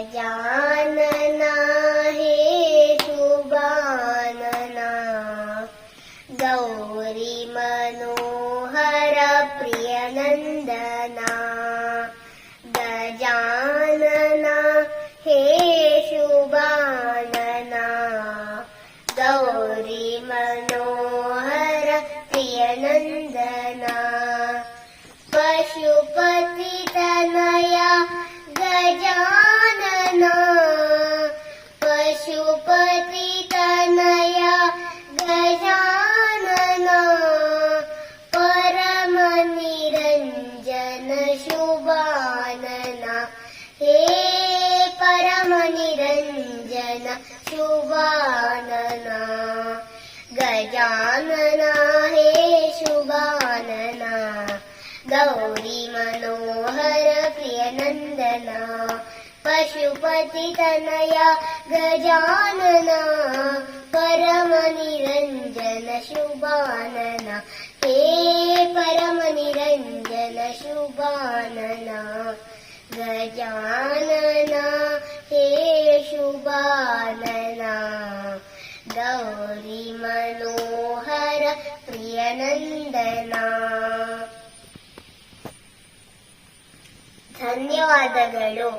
गजानना हे शुभानना गौरी मनोहर प्रियनन्दना गजानना हे शुभानना गौरी मनोहर हे परमनिरञ्जन शुभानना गजानना हे शुभानना गौरी मनोहर प्रियनन्दना पशुपतितनया गजानना परमनिरञ्जन शुभानना हे परमनिरञ्जन शुभानना गजानना हे शुभानना गौरी मनोहर प्रियनन्दना ಧನ್ಯವಾದಗಳು